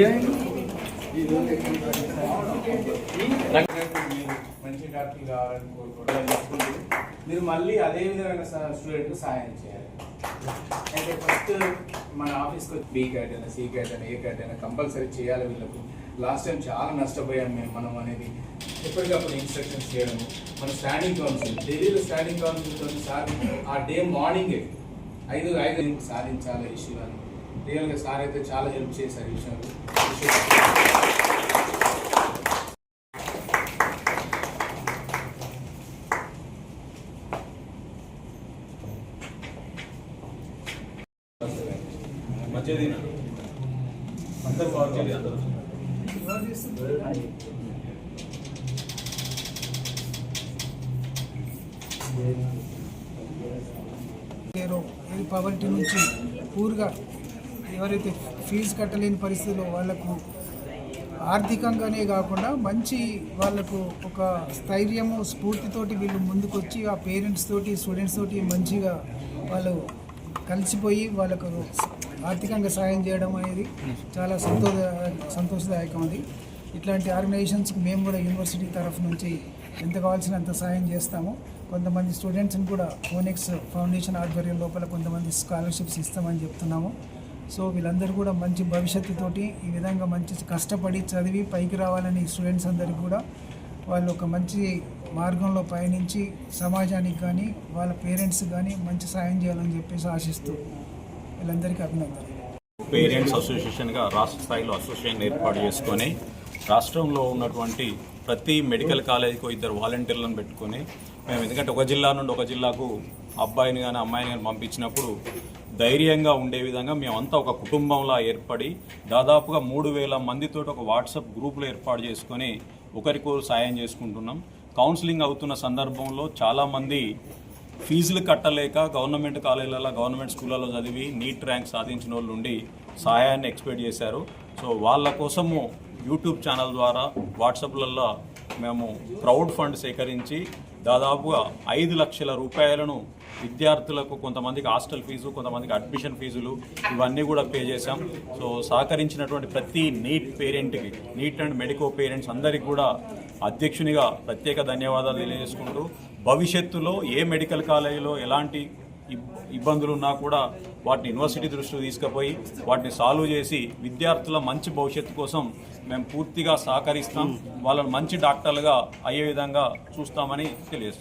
మీరు మంచి డాక్టర్ కావాలని కోరుకోవడం మీరు మళ్ళీ అదే విధమైన స్టూడెంట్ సహాయం చేయాలి. అయితే ఫస్ట్ మన ఆఫీస్కి వచ్చి బీ క్యాట్ అయినా సి క్యాట్ అయినా ఏ క్యాట్ అయినా కంపల్సరీ చేయాలి వీళ్ళకు. లాస్ట్ టైం చాలా నష్టపోయాం మేము మనం అనేది. ఎప్పటికప్పుడు ఇన్స్ట్రక్షన్స్ చేయడము. మన స్టాండింగ్ కౌన్సిల్ ఢిల్లీలో స్టాండింగ్ కౌన్సిల్తో సార్ ఆ డే మార్నింగే ఐదు ఐదు సాధించాలి ఇష్యూ అని రియల్గా సార్ అయితే చాలా హెల్ప్ చేశారు ఈ విషయంలో. మంచిది అందరు అందరూ. ఈ పవర్టీ నుంచి పూర్గా ఎవరైతే ఫీజు కట్టలేని పరిస్థితిలో వాళ్ళకు ఆర్థికంగానే కాకుండా మంచి వాళ్ళకు ఒక స్థైర్యము స్ఫూర్తితోటి వీళ్ళు ముందుకొచ్చి ఆ పేరెంట్స్ తోటి స్టూడెంట్స్ తోటి మంచిగా వాళ్ళు కలిసిపోయి వాళ్ళకు ఆర్థికంగా సాయం చేయడం అనేది చాలా సంతోష సంతోషదాయకం అది. ఇట్లాంటి ఆర్గనైజేషన్స్కి మేము కూడా యూనివర్సిటీ తరఫు నుంచి ఎంత కావాల్సినంత సాయం చేస్తాము. కొంతమంది స్టూడెంట్స్ని కూడా ఫోనెక్స్ ఫౌండేషన్ ఆధ్వర్యం లోపల కొంతమంది స్కాలర్షిప్స్ ఇస్తామని చెప్తున్నాము. సో వీళ్ళందరూ కూడా మంచి భవిష్యత్తుతోటి ఈ విధంగా మంచి కష్టపడి చదివి పైకి రావాలని స్టూడెంట్స్ అందరికీ కూడా వాళ్ళు ఒక మంచి మార్గంలో పయనించి సమాజానికి కానీ వాళ్ళ పేరెంట్స్ కానీ మంచి సాయం చేయాలని చెప్పేసి ఆశిస్తూ వీళ్ళందరికీ అభినందనలు. పేరెంట్స్ అసోసియేషన్గా రాష్ట్ర స్థాయిలో అసోసియేషన్ ఏర్పాటు చేసుకొని రాష్ట్రంలో ఉన్నటువంటి ప్రతి మెడికల్ కాలేజీకి ఇద్దరు వాలంటీర్లను పెట్టుకొని మేము ఎందుకంటే ఒక జిల్లా నుండి ఒక జిల్లాకు అబ్బాయిని కానీ అమ్మాయిని కానీ పంపించినప్పుడు ధైర్యంగా ఉండే విధంగా మేమంతా ఒక కుటుంబంలా ఏర్పడి దాదాపుగా మూడు వేల మందితో ఒక వాట్సాప్ గ్రూపులు ఏర్పాటు చేసుకొని ఒకరికొకరు సాయం చేసుకుంటున్నాం. కౌన్సిలింగ్ అవుతున్న సందర్భంలో చాలామంది ఫీజులు కట్టలేక గవర్నమెంట్ కాలేజీలలో గవర్నమెంట్ స్కూళ్ళలో చదివి నీట్ ర్యాంక్ సాధించిన వాళ్ళు ఉండి సహాయాన్ని ఎక్స్పెక్ట్ చేశారు. సో వాళ్ళ కోసము యూట్యూబ్ ఛానల్ ద్వారా వాట్సాప్లలో మేము క్రౌడ్ ఫండ్ సేకరించి దాదాపుగా ఐదు లక్షల రూపాయలను విద్యార్థులకు కొంతమందికి హాస్టల్ ఫీజు కొంతమందికి అడ్మిషన్ ఫీజులు ఇవన్నీ కూడా పే చేశాం. సో సహకరించినటువంటి ప్రతి నీట్ పేరెంట్కి నీట్ అండ్ మెడికో పేరెంట్స్ అందరికీ కూడా అధ్యక్షునిగా ప్రత్యేక ధన్యవాదాలు తెలియజేసుకుంటూ భవిష్యత్తులో ఏ మెడికల్ కాలేజీలో ఎలాంటి ఇబ్బందులు ఉన్నా కూడా వాటిని యూనివర్సిటీ దృష్టికి తీసుకుపోయి వాటిని సాల్వ్ చేసి విద్యార్థుల మంచి భవిష్యత్తు కోసం మేము పూర్తిగా సహకరిస్తాం. వాళ్ళని మంచి డాక్టర్లుగా అయ్యే విధంగా చూస్తామని తెలియజేస్తాం